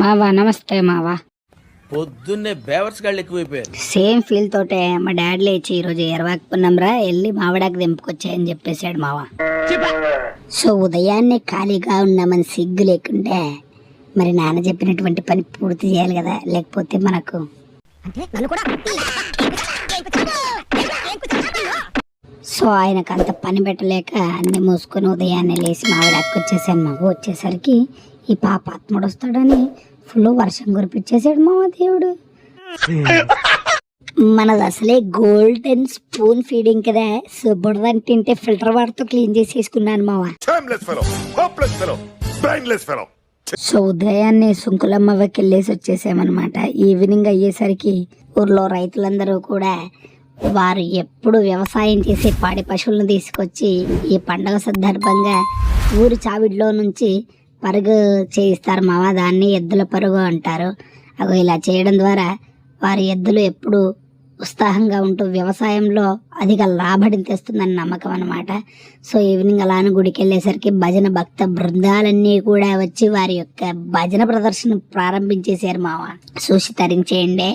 మావా నమస్తే మావా. పొద్దున్నే బేవర్స్ గాళ్ళు ఎక్కువైపోయారు. సేమ్ ఫీల్ తోటే మా డాడీ లేచి ఈరోజు ఎరవాకపోయినాంరా వెళ్ళి మావిడాకి దింపుకొచ్చాయని చెప్పేశాడు మావా. సో ఉదయాన్నే ఖాళీగా ఉన్నామని సిగ్గు లేకుంటే మరి నాన్న చెప్పినటువంటి పని పూర్తి చేయాలి కదా లేకపోతే మనకు. సో ఆయనకు అంత పని పెట్టలేక అన్ని మూసుకొని ఉదయాన్నే లేచి మావిడాకి వచ్చేసాను. మాకు వచ్చేసరికి ఈ పాప ఆత్ముడు వస్తాడని ఫుల్ వర్షం కురిపించేసాడు మామ దేవుడు. మనది అసలే గోల్డెన్ స్పూన్ ఫీడింగ్ కదా. సో బుడదని తింటే ఫిల్టర్ వాటర్తో క్లీన్ చేసేసుకున్నాను మావ. సో ఉదయాన్నే సుంకులమ్మవ్వకి వెళ్ళేసి వచ్చేసామన్నమాట. ఈవినింగ్ అయ్యేసరికి ఊర్లో రైతులందరూ కూడా వారు ఎప్పుడు వ్యవసాయం చేసే పాడి పశువులను తీసుకొచ్చి ఈ పండగ సందర్భంగా ఊరి చావిడిలో నుంచి పరుగు చేయిస్తారు మామ దాన్ని ఎద్దుల పరుగు అంటారు. అగో ఇలా చేయడం ద్వారా వారి ఎద్దులు ఎప్పుడు ఉత్సాహంగా ఉంటూ వ్యవసాయంలో అధిక రాబడిని తెస్తుందని నమ్మకం అనమాట సో ఈవినింగ్ అలానే గుడికి వెళ్ళేసరికి భజన భక్త బృందాలన్నీ కూడా వచ్చి వారి యొక్క భజన ప్రదర్శన ప్రారంభించేశారు మావ చూసి తరించేయండి.